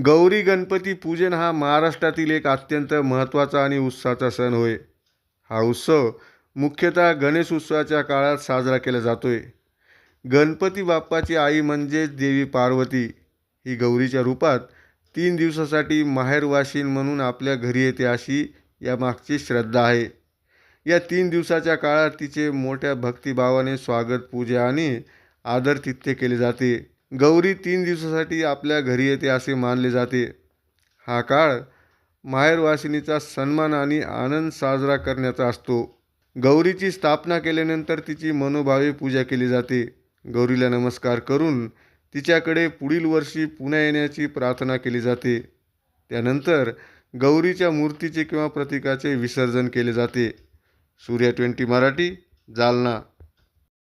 गौरी गणपती पूजन हा महाराष्ट्रातील एक अत्यंत महत्त्वाचा आणि उत्साहाचा सण होय. हा उत्सव मुख्यतः गणेश उत्सवाच्या काळात साजरा केला जातोय. गणपती बाप्पाची आई म्हणजेच देवी पार्वती. ही गौरीच्या रूपात तीन दिवसासाठी माहेरवाशीन म्हणून आपल्या घरी येते अशी यामागची श्रद्धा आहे. या तीन दिवसाच्या काळात तिचे मोठ्या भक्तिभावाने स्वागत पूजा आणि आदरतिथ्य केले जाते. गौरी तीन दिवसासाठी आपल्या घरी येते असे मानले जाते. हा काळ माहेरवासिनीचा सन्मान आणि आनंद साजरा करण्याचा असतो. गौरीची स्थापना केल्यानंतर तिची मनोभावे पूजा केली जाते. गौरीला नमस्कार करून तिच्याकडे पुढील वर्षी पुन्हा येण्याची प्रार्थना केली जाते. त्यानंतर गौरीच्या मूर्तीचे किंवा प्रतीकाचे विसर्जन केले जाते. सूर्या ट्वेंटी मराठी जालना.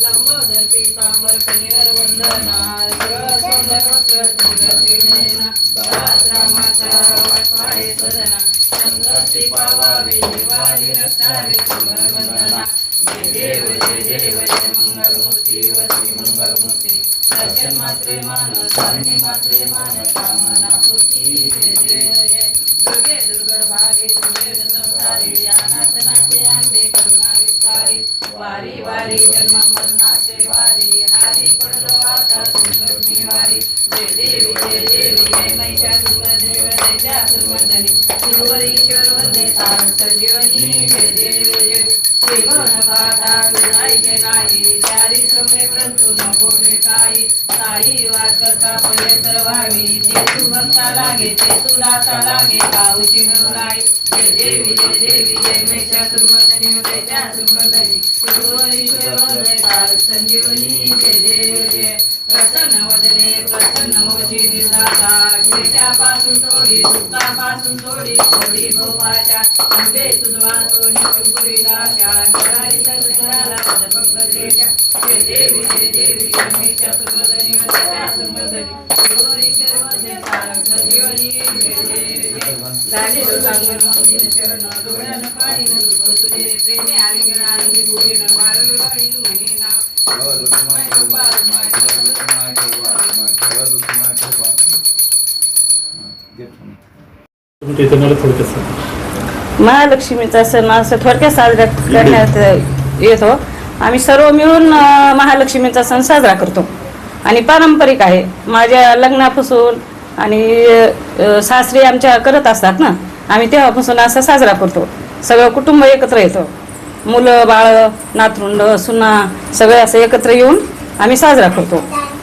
लंबोदर पीतांबर कनिवर वंदना सगळं सौंदर्य वक्र सुंदर त्रिनयना सदना संघर्षी पावावे निर्वाही रक्षावे सुंदर वंदना जय देव जय देव जय मंगलमूर्ती वसी मंगलमूर्ती दर्शन मात्रे मान सारणी मात्रे मान कामना पूर्ती जय देव जय दुर्गे दुर्गड भारी दुर्गे संसारी यानाथ नाथे आंबे करुणा विस्तारी वारी वारी जन्म मरणाचे वारी हारी पडलो आता सुखमी वारी. जय देवी जय देवी जय महिषासुरदेव जय त्या सुरमर्दनी सुरवरीश्वर वंदे तार संजीवनी जय देवी जय त्रिभुवन पाता विनायचे नाही. चारी श्रमे परंतु नको काही काही. वाद करता पडले तर व्हावी. ते तू भक्ता लागे ते तू दाता लागे काऊची म्हणून आई जय देवी जय देवी जय महिषासुरमर्दनी जय त्या सुरमर्दनी सुरवरीश्वर वंदे संजीवनी जय देव प्रसन्न वदने प्रसन्न मोची निर्दाता क्लेशापासून तोडी दुःखापासून तोडी तोडी भोपाच्या अंबे तुझवा तो निपुरी दाशा नरारी संग्रहाला पद पंकजेच्या जय देवी जय देवी जय सुमदनी वदना सुमदनी शिवरीश्वर वंदे तारक संजीवनी जय देव झाले लोकांगण मंदिर चरण डोळ्यानं पाणी रूप तुझे प्रेमे आलिंगण म्हणे महालक्ष्मीचा सण असं थोडक्यात साजरा करण्यात येतो. आम्ही सर्व मिळून महालक्ष्मीचा सण साजरा करतो. आणि पारंपरिक आहे. माझ्या लग्नापासून आणि सासरी आमच्या करत असतात ना आम्ही तेव्हापासून असा साजरा करतो. सगळं कुटुंब एकत्र येतो. मुलं बाळ नातरुंड सुना सगळे असं एकत्र येऊन आम्ही साजरा करतो.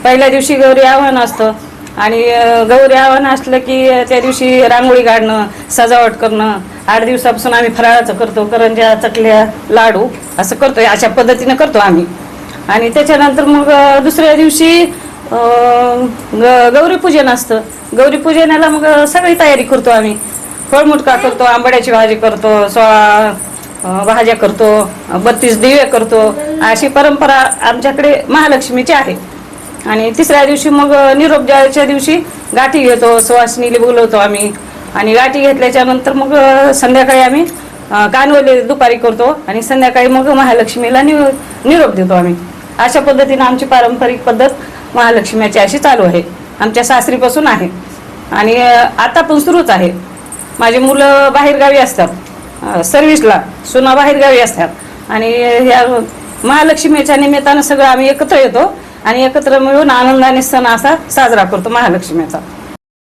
पहिल्या दिवशी गौरी आव्हान असतं आणि गौरी आव्हान असलं की त्या दिवशी रांगोळी काढणं सजावट करणं आठ दिवसापासून आम्ही फराळाचं करतो करंज्या चकल्या लाडू असं करतो अशा पद्धतीनं करतो आम्ही. आणि त्याच्यानंतर मग दुसऱ्या दिवशी ग- गौरीपूजन असतं. गौरीपूजनाला मग सगळी तयारी करतो आम्ही. फळमुटका करतो आंबड्याची भाजी करतो सोळा भाज्या करतो बत्तीस दिवे करतो अशी परंपरा आमच्याकडे महालक्ष्मीची आहे. आणि तिसऱ्या दिवशी मग निरोप द्यायच्या दिवशी गाठी घेतो सुवासिनीला बोलवतो आम्ही. आणि गाठी घेतल्याच्या नंतर मग संध्याकाळी आम्ही कानवले दुपारी करतो आणि संध्याकाळी मग महालक्ष्मीला नि निरोप देतो आम्ही. अशा पद्धतीनं आमची पारंपरिक पद्धत महालक्ष्मीची अशी चालू आहे. आमच्या सासरीपासून आहे. आणि आता पण सुरूच आहे. माझी मुलं बाहेरगावी असतात. सर्व्हिसला. सुना बाहेरगावी असतात. आणि ह्या महालक्ष्मीच्या निमित्तानं सगळं आम्ही एकत्र येतो आणि एकत्र मिळून आनंदाने सण असा साजरा करतो महालक्ष्मीचा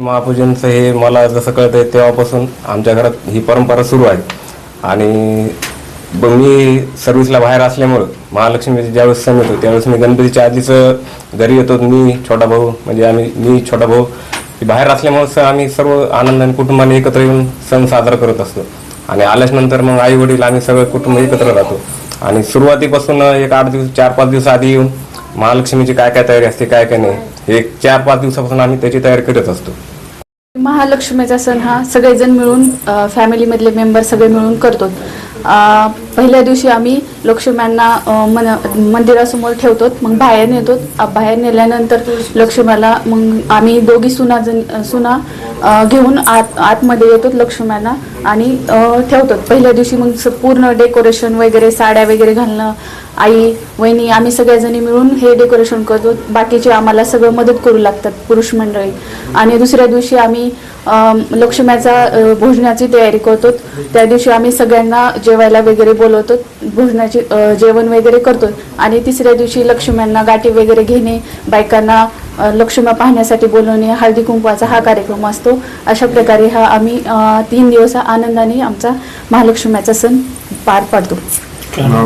महापूजनचं हे मला जसं कळतंय तेव्हापासून आमच्या घरात ही परंपरा सुरू आहे. आणि ब- मी सर्व्हिसला बाहेर असल्यामुळं महालक्ष्मीचे ज्यावेळेस सण येतो त्यावेळेस मी गणपतीच्या आधीच घरी येतो. मी छोटा भाऊ म्हणजे आम्ही मी छोटा भाऊ बाहेर असल्यामुळं सण आम्ही सर्व आनंदाने कुटुंबाने एकत्र येऊन सण साजरा करत असतो. आणि आल्याच्यानंतर मग आई वडील आम्ही सगळं कुटुंब एकत्र राहतो. आणि सुरुवातीपासून एक आठ दिवस चार पाच दिवस आधी येऊन महालक्ष्मीची काय काय तयारी असते काय काय नाही एक चार पाच दिवसापासून आम्ही त्याची तयारी करत असतो. महालक्ष्मीचा सण हा सगळेजण मिळून फॅमिलीमधले मेंबर सगळे मिळून करतो. पहिल्या दिवशी आम्ही लक्ष्म्यांना मन मंदिरासमोर ठेवतो मग बाहेर नेतो बाहेर नेल्यानंतर लक्ष्म्याला मग आम्ही दोघी सुना जण सुना घेऊन आत आतमध्ये येतो लक्ष्म्यांना आणि ठेवतो पहिल्या दिवशी मग पूर्ण डेकोरेशन वगैरे साड्या वगैरे घालणं आई वहिनी आम्ही सगळ्याजणी मिळून हे डेकोरेशन करतो बाकीचे आम्हाला सगळं मदत करू लागतात पुरुष मंडळी. आणि दुसऱ्या दिवशी आम्ही लक्ष्म्याचा भोजनाची तयारी करतो त्या दिवशी आम्ही सगळ्यांना जेवायला वगैरे बोलवतो भोजनाची जेवण वगैरे करतो. आणि तिसऱ्या दिवशी लक्ष्म्यांना गाठी वगैरे घेणे बायकांना लक्ष्म्या पाहण्यासाठी बोलवणे हळदी कुंकवाचा हा कार्यक्रम असतो. अशा प्रकारे हा आम्ही तीन दिवस आनंदाने आमचा महालक्ष्म्याचा सण पार पाडतो. हो.